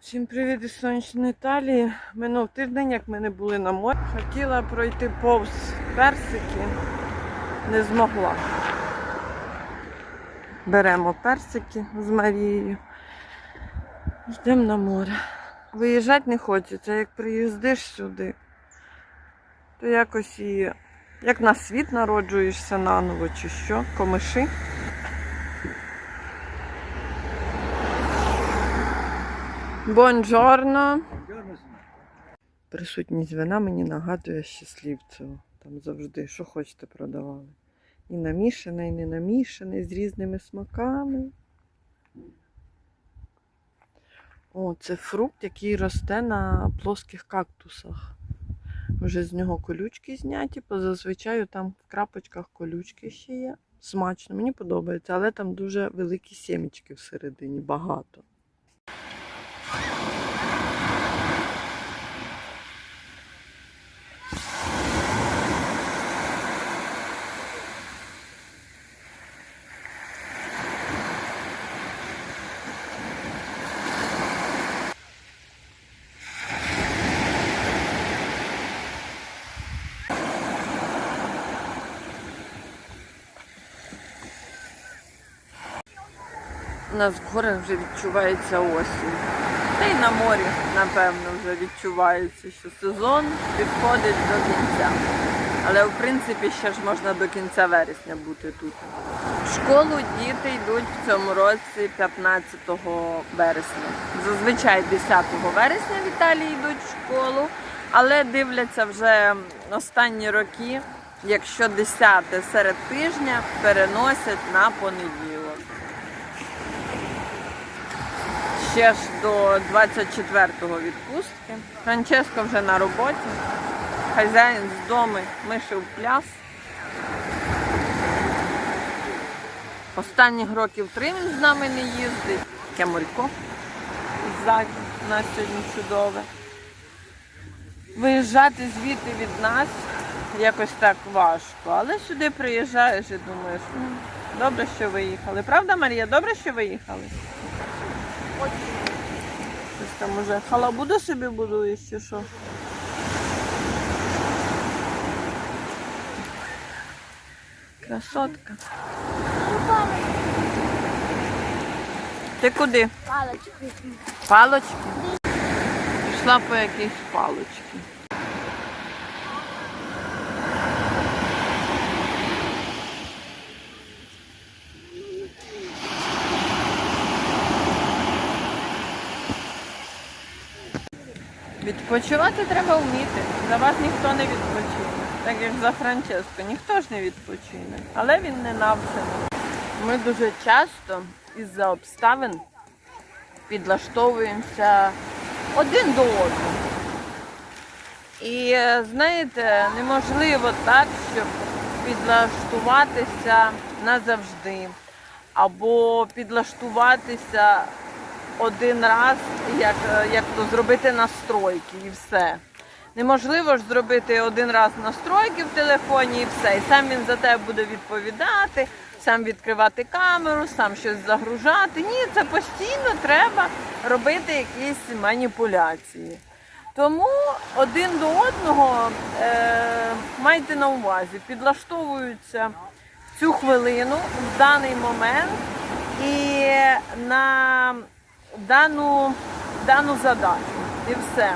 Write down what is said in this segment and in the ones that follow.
Всім привіт із сонячної Італії. Минув тиждень, як ми не були на морі. Хотіла пройти повз персики, не змогла. Беремо персики з Марією. Йдемо на море. Виїжджати не хочеться, як приїздиш сюди, то якось і як на світ народжуєшся наново, чи що, комиши. Бонджорно. Присутність вина мені нагадує щасливцеву. Там завжди, що хочете, продавали. І намішане, і не намішане, з різними смаками. О, це фрукт, який росте на плоских кактусах. Вже з нього колючки зняті, зазвичай там в крапочках колючки ще є. Смачно, мені подобається, але там дуже великі сімечки всередині, багато. Нас в горах вже відчувається осінь. Та й на морі, напевно, вже відчувається, що сезон підходить до кінця. Але в принципі ще ж можна до кінця вересня бути тут. В школу діти йдуть в цьому році 15 вересня. Зазвичай 10 вересня в Італії йдуть в школу, але дивляться вже останні роки, якщо 10 серед тижня переносять на понеділок. Ще ж до 24-го відпустки. Франческо вже на роботі. Хазяїн з дому мишив пляс. Останніх років три він з нами не їздить. Кемолько ззаді у нас сьогодні чудове. Виїжджати звідти від нас якось так важко. Але сюди приїжджаєш і думаєш, «Ну, добре, що виїхали. Правда, Марія? Добре, що виїхали? Щось там уже халабуду собі будуєш чи що? Красотка. Ти куди? Палочки. Палочки? Пішла по якійсь палочці. Відпочивати треба вміти. За вас ніхто не відпочине. Так як за Франческо, ніхто ж не відпочине. Але він не навчений. Ми дуже часто із-за обставин підлаштовуємося один до одного. І знаєте, неможливо так, щоб підлаштуватися назавжди, або підлаштуватися один раз, як, е, як то зробити настройки і все. Неможливо ж зробити один раз настройки в телефоні і все. І сам він за тебе буде відповідати, сам відкривати камеру, сам щось загружати. Ні, це постійно треба робити якісь маніпуляції. Тому один до одного е, майте на увазі, підлаштовуються в цю хвилину, в даний момент і на дану, дану задачу. І все.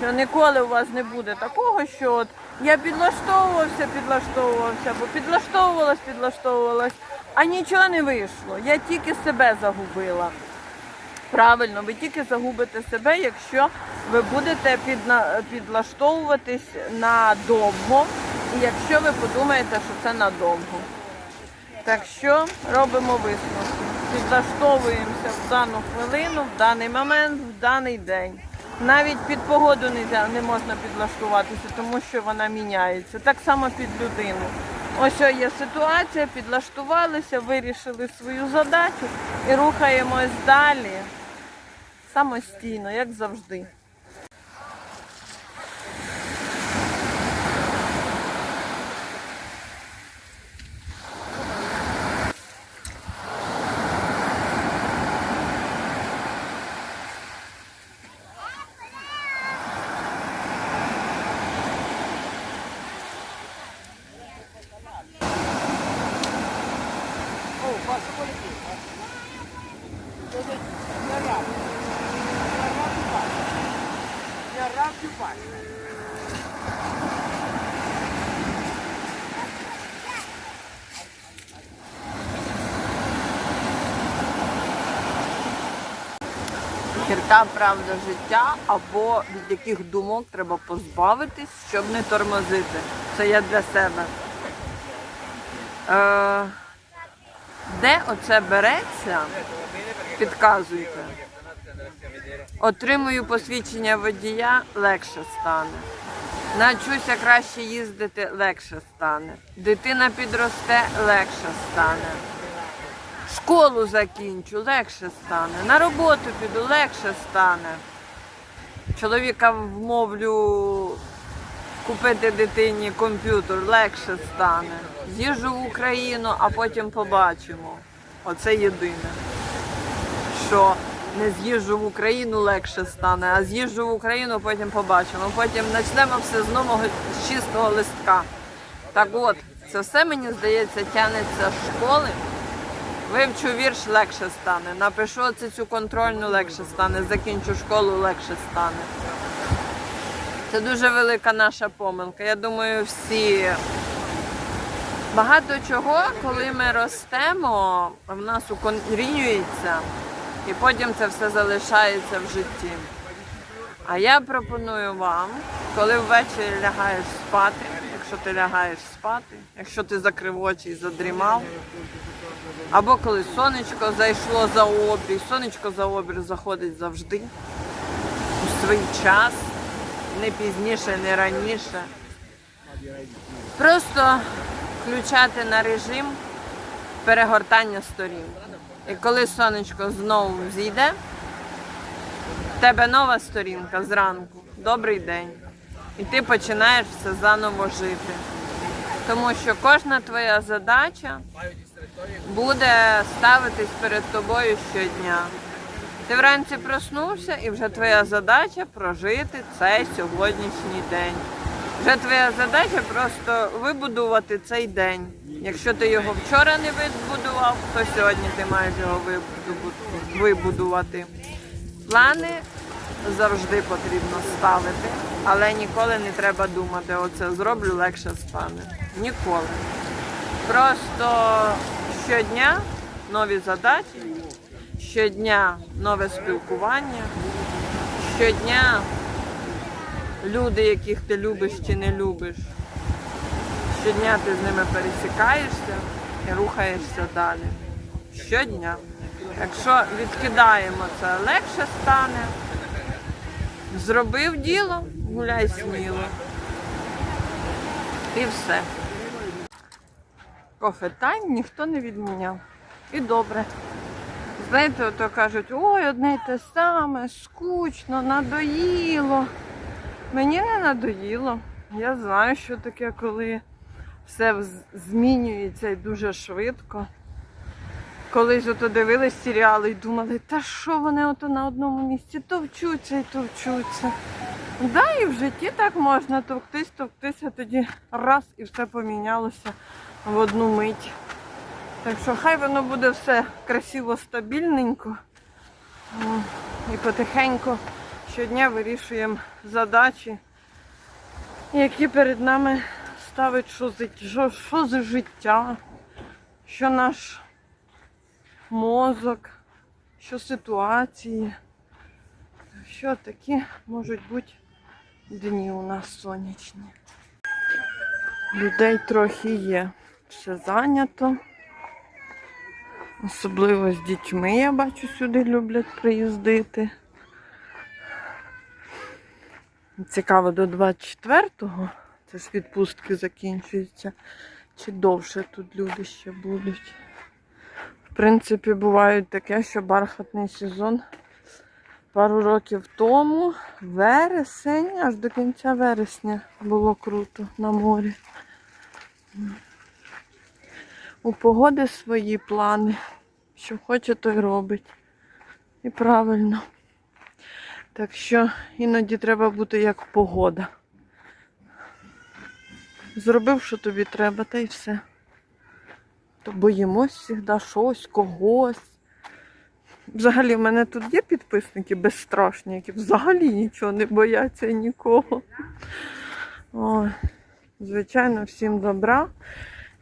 Що ніколи у вас не буде такого, що от я підлаштовувався, підлаштовувався, бо підлаштовувалась, підлаштовувалась, а нічого не вийшло. Я тільки себе загубила. Правильно, ви тільки загубите себе, якщо ви будете підна- підлаштовуватись надовго, і якщо ви подумаєте, що це надовго. Так що робимо висновки. Підлаштовуємося в дану хвилину, в даний момент, в даний день. Навіть під погоду не можна підлаштуватися, тому що вона міняється. Так само під людину. Ось що є ситуація, підлаштувалися, вирішили свою задачу і рухаємось далі самостійно, як завжди. Гірка правда життя або від яких думок треба позбавитись, щоб не тормозити. Це я для себе. Е, де оце береться? Підказуйте. Отримую посвідчення водія, легше стане. Навчуся краще їздити, легше стане. Дитина підросте, легше стане. Школу закінчу, легше стане. На роботу піду, легше стане. Чоловіка вмовлю купити дитині комп'ютер, легше стане. З'їжджу в Україну, а потім побачимо. Оце єдине. Що не з'їжджу в Україну легше стане, а з'їжджу в Україну, потім побачимо. Потім почнемо все з нового з чистого листка. Так от, це все мені здається тягнеться з школи. Вивчу вірш легше стане. Напишу цю контрольну легше стане. Закінчу школу легше стане. Це дуже велика наша помилка. Я думаю, всі багато чого, коли ми ростемо, в нас укорінюється, і потім це все залишається в житті. А я пропоную вам, коли ввечері лягаєш спати, якщо ти лягаєш спати, якщо ти закрив очі і задрімав, або коли сонечко зайшло за обрій, сонечко за обрій заходить завжди у свій час, не пізніше, не раніше. Просто включати на режим перегортання сторін. І коли сонечко знову зійде, в тебе нова сторінка зранку. Добрий день. І ти починаєш все заново жити. Тому що кожна твоя задача буде ставитись перед тобою щодня. Ти вранці проснувся і вже твоя задача прожити цей сьогоднішній день. Вже твоя задача просто вибудувати цей день. Якщо ти його вчора не вибудував, то сьогодні ти маєш його вибудувати. Плани завжди потрібно ставити, але ніколи не треба думати, оце зроблю, легше стане. Ніколи. Просто щодня нові задачі, щодня нове спілкування, щодня люди, яких ти любиш чи не любиш. Щодня ти з ними пересікаєшся і рухаєшся далі. Щодня. Якщо відкидаємо це, легше стане. Зробив діло, гуляй сміло. І все. Кофе тайм ніхто не відміняв. І добре. Знаєте, ото кажуть, ой, одне й те саме, скучно, надоїло. Мені не надоїло. Я знаю, що таке, коли все змінюється і дуже швидко. Колись ото дивились серіали і думали, та що вони ото на одному місці товчуться і товчуться. Да, і в житті так можна товктись, товктись, а тоді раз і все помінялося в одну мить. Так що хай воно буде все красиво, стабільненько. І потихеньку щодня вирішуємо задачі, які перед нами ставить що за, що, що за життя, що наш мозок, що ситуації, що такі можуть бути дні у нас сонячні. Людей трохи є. Все зайнято. Особливо з дітьми, я бачу, сюди люблять приїздити. Цікаво, до 24-го, це ж відпустки закінчуються, чи довше тут люди ще будуть. В принципі, бувають таке, що бархатний сезон пару років тому, вересень, аж до кінця вересня було круто на морі. У погоди свої плани. Що хоче, то й робить. І правильно. Так що іноді треба бути як погода. Зробив, що тобі треба, та й все. То боїмось завжди щось, когось. Взагалі, в мене тут є підписники безстрашні, які взагалі нічого не бояться нікого. Ой, звичайно, всім добра.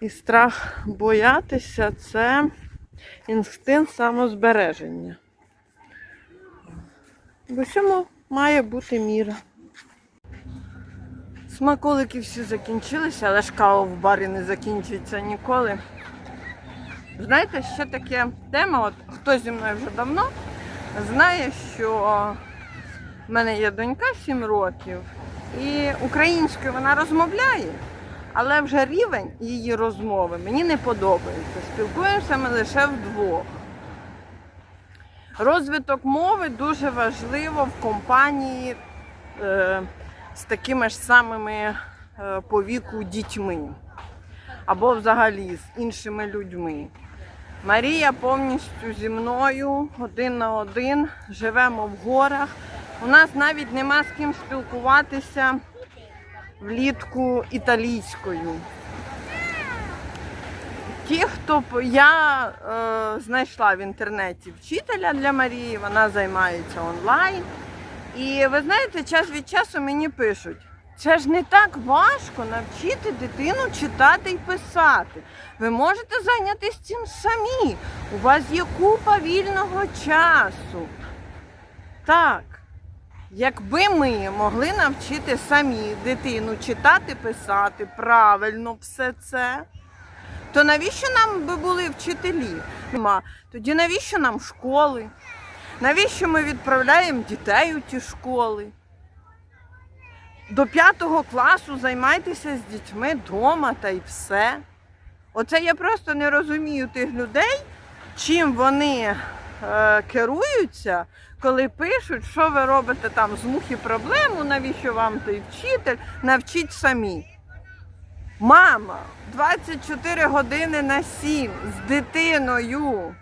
І страх боятися це інстинкт самозбереження. В усьому має бути міра. Смаколики всі закінчилися, але ж кава в барі не закінчується ніколи. Знаєте, ще таке тема, от хто зі мною вже давно знає, що в мене є донька 7 років, і українською вона розмовляє, але вже рівень її розмови мені не подобається. Спілкуємося ми лише вдвох. Розвиток мови дуже важливо в компанії е, з такими ж самими е, по віку дітьми або взагалі з іншими людьми. Марія повністю зі мною один на один, живемо в горах. У нас навіть нема з ким спілкуватися влітку італійською. Ті, хто я е, знайшла в інтернеті вчителя для Марії, вона займається онлайн. І ви знаєте, час від часу мені пишуть, це ж не так важко навчити дитину читати і писати. Ви можете зайнятися цим самі. У вас є купа вільного часу. Так, якби ми могли навчити самі дитину читати, писати правильно все це, то навіщо нам би були вчителі? Тоді навіщо нам школи? Навіщо ми відправляємо дітей у ті школи? До п'ятого класу займайтеся з дітьми вдома та й все. Оце я просто не розумію тих людей, чим вони е, керуються, коли пишуть, що ви робите там з мухи проблему, навіщо вам той вчитель, навчіть самі. Мама, 24 години на 7 з дитиною.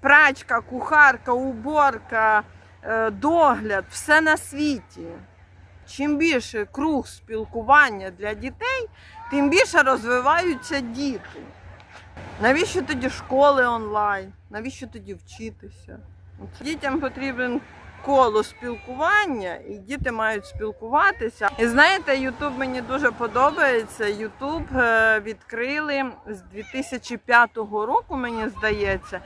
Прачка, кухарка, уборка, е, догляд, все на світі. Чим більше круг спілкування для дітей, тим більше розвиваються діти. Навіщо тоді школи онлайн? Навіщо тоді вчитися? Дітям потрібен коло спілкування, і діти мають спілкуватися. І знаєте, Ютуб мені дуже подобається. Ютуб е, відкрили з 2005 року, мені здається.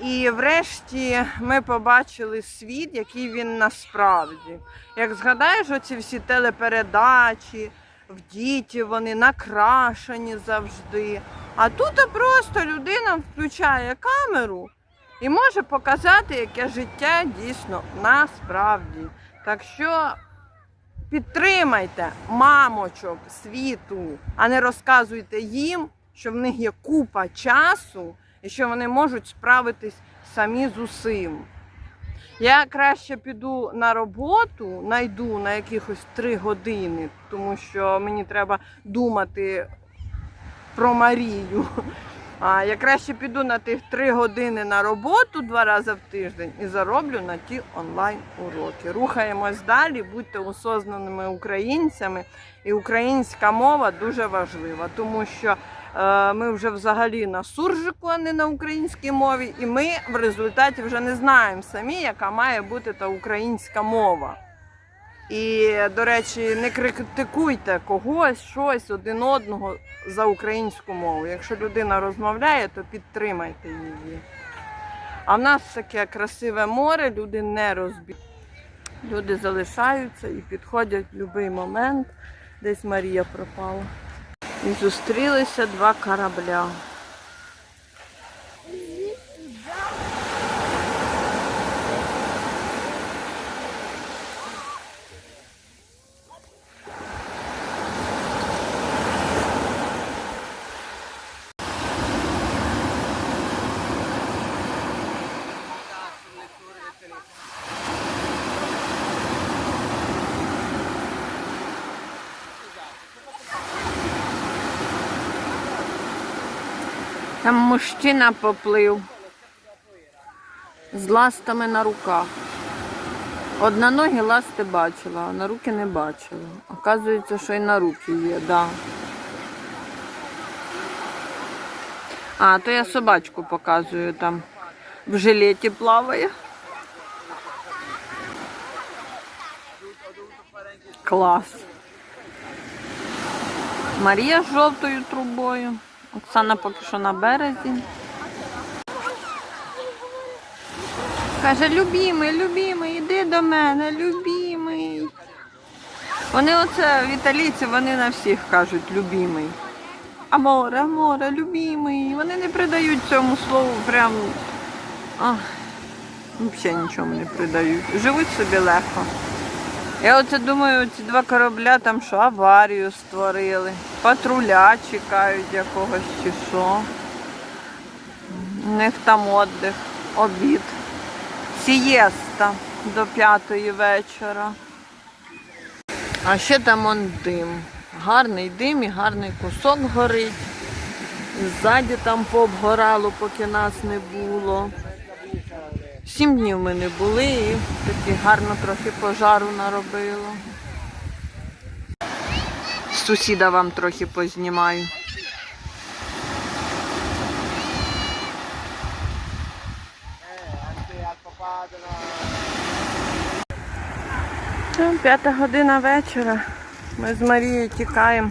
І врешті ми побачили світ, який він насправді. Як згадаєш, оці всі телепередачі, в діті вони накрашені завжди. А тут просто людина включає камеру і може показати, яке життя дійсно насправді. Так що підтримайте мамочок світу, а не розказуйте їм, що в них є купа часу і що вони можуть справитись самі з усім. Я краще піду на роботу, найду на якихось три години, тому що мені треба думати про Марію. А я краще піду на тих три години на роботу два рази в тиждень і зароблю на ті онлайн-уроки. Рухаємось далі, будьте осознаними українцями. І українська мова дуже важлива, тому що е, ми вже взагалі на суржику, а не на українській мові, і ми в результаті вже не знаємо самі, яка має бути та українська мова. І, до речі, не критикуйте когось, щось один одного за українську мову. Якщо людина розмовляє, то підтримайте її. А в нас таке красиве море, люди не розбі... Люди залишаються і підходять в будь-який момент. Десь Марія пропала. І зустрілися два корабля. Там мужчина поплив з ластами на руках. Одноногі ласти бачила, а на руки не бачила. Оказується, що і на руки є, да. А, то я собачку показую там. В жилеті плаває. Клас. Марія з жовтою трубою. Оксана поки що на березі. Каже, любімий, любімий, іди до мене, любімий. Вони оце в італійці, вони на всіх кажуть любімий. Аморе, аморе, любімий. Вони не придають цьому слову прям. Ах, взагалі нічого не придають. Живуть собі легко. Я оце думаю, ці два корабля там що, аварію створили, патруля чекають якогось чи що. У них там віддих, обід. Сієста до п'ятої вечора. А ще там он дим. Гарний дим і гарний кусок горить. Ззаді там пообгорало, поки нас не було. Сім днів ми не були і таки гарно трохи пожару наробило. Сусіда вам трохи познімаю. Ну, П'ята година вечора. Ми з Марією тікаємо,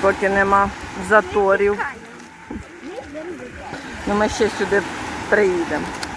поки нема заторів. Ну, ми ще сюди para.